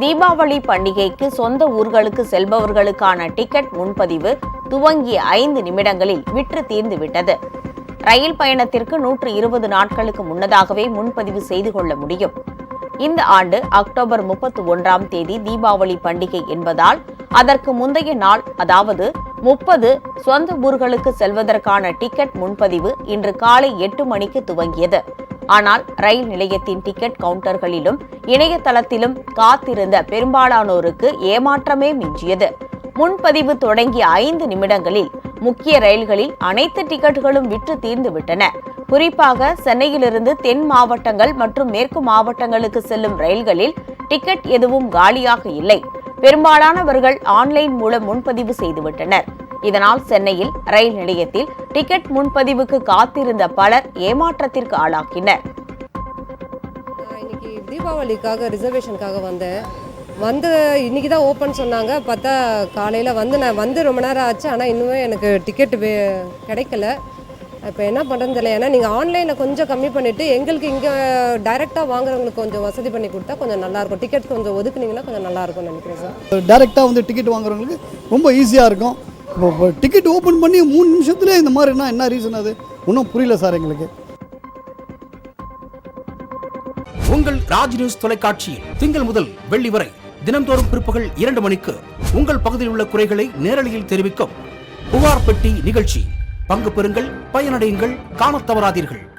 தீபாவளி பண்டிகைக்கு சொந்த ஊர்களுக்கு செல்பவர்களுக்கான டிக்கெட் முன்பதிவு துவங்கிய ஐந்து நிமிடங்களில் விற்று தீர்ந்துவிட்டது ரயில் பயணத்திற்கு நூற்று இருபது நாட்களுக்கு முன்னதாகவே முன்பதிவு செய்து கொள்ள முடியும். இந்த ஆண்டு அக்டோபர் முப்பத்தி ஒன்றாம் தேதி தீபாவளி பண்டிகை என்பதால் அதற்கு முந்தைய நாள் அதாவது முப்பது சொந்த ஊர்களுக்கு செல்வதற்கான டிக்கெட் முன்பதிவு இன்று காலை எட்டு மணிக்கு துவங்கியது. ஆனால் ரயில் நிலையத்தின் டிக்கெட் கவுண்டர்களிலும் இணையதளத்திலும் காத்திருந்த பெரும்பாலானோருக்கு ஏமாற்றமே மிஞ்சியது. முன்பதிவு தொடங்கிய ஐந்து நிமிடங்களில் முக்கிய ரயில்களில் அனைத்து டிக்கெட்டுகளும் விற்று தீர்ந்துவிட்டன. குறிப்பாக சென்னையிலிருந்து தென் மாவட்டங்கள் மற்றும் மேற்கு மாவட்டங்களுக்கு செல்லும் ரயில்களில் டிக்கெட் எதுவும் காலியாக இல்லை. பெரும்பாலானவர்கள் ஆன்லைன் மூலம் முன்பதிவு செய்துவிட்டனர். இதனால் சென்னையில் ரயில் நிலையத்தில் டிக்கெட் முன்பதிவுக்கு காத்திருந்த பலர் ஏமாற்றத்திற்கு ஆளாக்கினர் இன்னைக்கு தீபாவளிக்காக ரிசர்வேஷனுக்காக வந்தேன் வந்து இன்னைக்கு தான் ஓப்பன் சொன்னாங்க. பார்த்தா காலையில் வந்து நான் வந்து ரொம்ப நேரம் ஆச்சு. ஆனால் இன்னுமே எனக்கு டிக்கெட் கிடைக்கல. இப்போ என்ன பண்ணுறதுன்னு தெரியல. ஏன்னா நீங்கள் ஆன்லைனில் கொஞ்சம் கம்மி பண்ணிவிட்டு எங்களுக்கு இங்கே டைரெக்டாக வாங்குறவங்களுக்கு கொஞ்சம் வசதி பண்ணி கொடுத்தா கொஞ்சம் நல்லாயிருக்கும் டிக்கெட் கொஞ்சம் ஒதுக்குனீங்கன்னா கொஞ்சம் நல்லாயிருக்கும்னு நினைக்கிறேன் சார். டைரெக்டாக வந்து டிக்கெட் வாங்குறவங்களுக்கு ரொம்ப ஈஸியாக இருக்கும். இப்போ டிக்கெட் ஓப்பன் பண்ணி மூணு நிமிஷத்துல இந்த மாதிரினா என்ன ரீசன் அது? ஒன்றும் புரியல சார் எங்களுக்கு. உங்கள் ராஜ் நியூஸ் தொலைக்காட்சியில் திங்கள் முதல் வெள்ளி வரை தினம்தோறும் பிற்பகல் இரண்டு மணிக்கு உங்கள் பகுதியில் உள்ள குறைகளை நேரலையில் தெரிவிக்கும் புகார் பெட்டி நிகழ்ச்சி. பங்கு பெறுங்கள் பயனடையுங்கள் காணத் தவறாதீர்கள்.